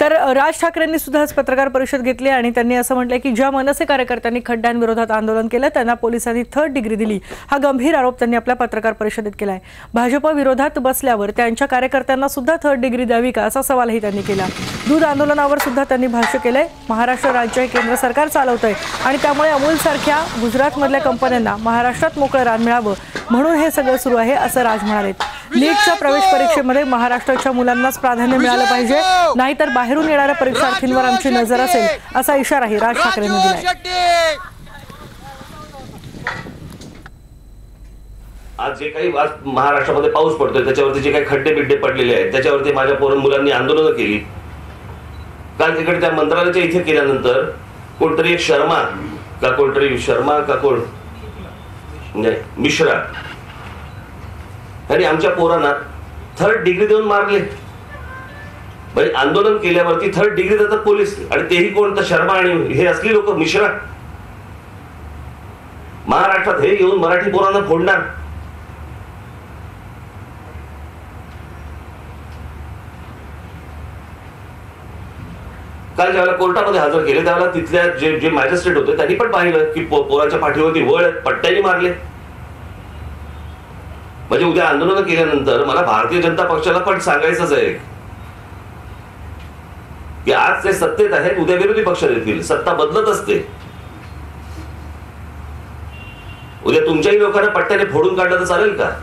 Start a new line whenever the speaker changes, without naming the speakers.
तर राज ठाकरेंनी सुद्धा आज पत्रकार परिषद घेतली आणि त्यांनी असं म्हटलंय की ज्या मनसे कार्यकर्त्यांनी खड्ड्यांविरोधात आंदोलन केलं त्यांना पोलिसांनी थर्ड डिग्री दिली. हा गंभीर आरोप त्यांनी आपल्या पत्रकार परिषदेत केलाय. भाजप विरोधात बसल्यावर त्यांच्या कार्यकर्त्यांना सुद्धा थर्ड डिग्री द्यावी का? असा सवालही त्यांनी केला. दूध आंदोलनावर सुद्धा त्यांनी भाष्य केलंय. महाराष्ट्र राज्य हे केंद्र सरकार चालवतंय आणि त्यामुळे अमूलसारख्या गुजरातमधल्या कंपन्यांना महाराष्ट्रात मोकळं रान मिळावं. म्हणून हे सगळं सुरू आहे असं राज म्हणाले. नीटच्या प्रवेश परीक्षेमध्ये महाराष्ट्राच्या मुलांनाच प्राधान्य मिळालं पाहिजे. नाहीतर बाहेरून येणाऱ्या परीक्षार्थींवर आमची नजर असेल असा इशाराही राज ठाकरेंनी दिलाय.
आज जे काही आज महाराष्ट्रामध्ये पाऊस पडतोय त्याच्यावरती जे काही खड्डे बिड्डे पडलेले आहेत त्याच्यावरती माझ्या पोरण मुलांनी आंदोलनं केली. काल तिकडे त्या मंत्रालयाच्या इथे केल्यानंतर कोणतरी एक शर्मा का कोणतरी शर्मा का कोण म्हणजे नाही मिश्रा आणि आमच्या पोरांना थर्ड डिग्री देऊन मारले. म्हणजे आंदोलन केल्यावरती थर्ड डिग्री देतात पोलीस. आणि तेही कोण? तर शर्मा आणि हे असली लोक मिश्रा महाराष्ट्रात हे येऊन मराठी पोरांना फोडणार. काल ज्यावेळेला कोर्टामध्ये हजर केले त्यावेळेला तिथल्या जे जे मॅजिस्ट्रेट होते त्यांनी पण पाहिलं की पो- पोराच्या पाठीवरती वळ पट्ट्यांनी पट्ट्याने मारले. म्हणजे उद्या आंदोलन केल्यानंतर मला भारतीय जनता पक्षाला पण सांगायचंच आहे. की आज ते सत्तेत आहेत उद्या विरोधी पक्ष देतील सत्ता बदलत असते. उद्या तुमच्याही लोकांना पट्ट्याने फोडून काढलं तर चालेल का?